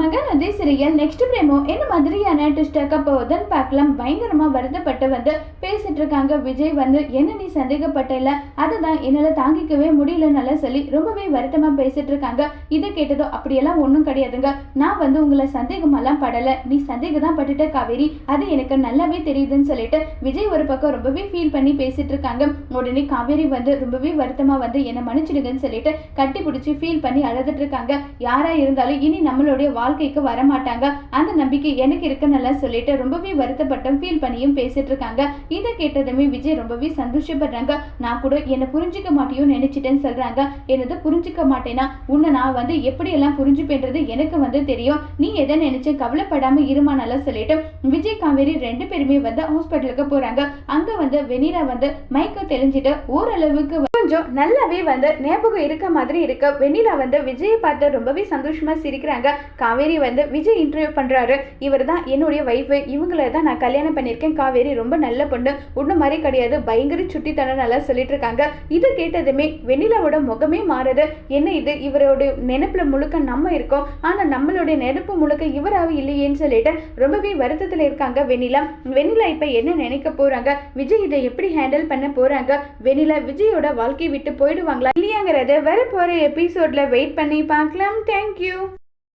Mahanadi சிறியல் next பிரேமோ என்ன மாதிரியான ட்விஸ்டாக்க போகுதுன்னு பார்க்கலாம். பயங்கரமா வருத்தப்பட்டு வந்து பேசிட்டு இருக்காங்க. விஜய் வந்து என்ன நீ சந்தேகப்பட்டல அதை தான் என்னால தாங்கிக்கவே முடியலனால சொல்லி ரொம்பவே வருத்தமா பேசிட்டு இருக்காங்க. இதை கேட்டதோ அப்படியெல்லாம் ஒன்றும் கிடையாதுங்க. நான் வந்து உங்களை சந்தேகமெல்லாம் படல. நீ சந்தேகம் தான் பட்டுட்ட காவேரி. அது எனக்கு நல்லாவே தெரியுதுன்னு சொல்லிட்டு விஜய் ஒரு பக்கம் ரொம்பவே ஃபீல் பண்ணி பேசிட்டு இருக்காங்க. உடனே காவேரி வந்து ரொம்பவே வருத்தமா வந்து என்னை மன்னிச்சிடுங்கன்னு சொல்லிட்டு கட்டி பிடிச்சி ஃபீல் பண்ணி அழுதுட்டு இருக்காங்க. யாரா இருந்தாலும் இனி நம்மளுடைய வாழ்க்கைக்கு வரமாட்டாங்க. அந்த நம்பிக்கை எனக்கு இருக்குன்னு சொல்லிட்டு ரொம்பவே வருத்தப்பட்டும் ஃபீல் பண்ணியும் பேசிட்டு இருக்காங்க இதை கேட்டதுமே விஜய் ரொம்பவே சந்தோஷப்படுறாங்க. நான் கூட என்னை புரிஞ்சுக்க மாட்டேயும் நினைச்சிட்டேன்னு சொல்றாங்க. என்னது புரிஞ்சுக்க மாட்டேனா? உன்னை நான் வந்து எப்படியெல்லாம் புரிஞ்சுப்பேன்றது எனக்கு வந்து தெரியும். நீ எதை நினைச்சு கவலைப்படாம இருமானால சொல்லிட்டு விஜய் காவேரி ரெண்டு பேருமே வந்து ஹாஸ்பிட்டலுக்கு போறாங்க. அங்க வந்து வெனிலா வந்து மயக்கம் தெளிஞ்சிட்டு ஓரளவுக்கு கொஞ்சம் நல்லாவே வந்து ஞாபகம் இருக்க மாதிரி இருக்க. வெண்ணிலா வந்து விஜயை பார்த்து ரொம்பவே சந்தோஷமாக சிரிக்கிறாங்க. காவேரி வந்து விஜய் இன்டர்வியூ பண்ணுறாரு இவர் தான் என்னுடைய ஒய்ஃபு இவங்கள தான் நான் கல்யாணம் பண்ணியிருக்கேன். காவேரி ரொம்ப நல்ல பொண்ணு. ஒன்றும் மாதிரி கிடையாது. பயங்கர சுட்டித்தனம் நல்லா சொல்லிட்டு இருக்காங்க இது கேட்டதுமே வெண்ணிலாவோட முகமே மாறுது. என்ன இது? இவரோட நினைப்பில் முழுக்க நம்ம இருக்கோம். ஆனால் நம்மளுடைய நினைப்பு முழுக்க இவராக இல்லையேன்னு சொல்லிட்டு ரொம்பவே வருத்தத்தில் இருக்காங்க வெண்ணிலா. வெண்ணிலா இப்போ என்ன நினைக்க போகிறாங்க விஜய் இதை எப்படி ஹேண்டில் பண்ண போகிறாங்க வெண்ணிலா விஜயோட வாழ்க்கை விட்டு போயிடுவாங்களா இல்லையாங்கிறத வரப்போகிற எபிசோடில் எபிசோட்ல வெயிட் பண்ணி பார்க்கலாம். தேங்க்யூ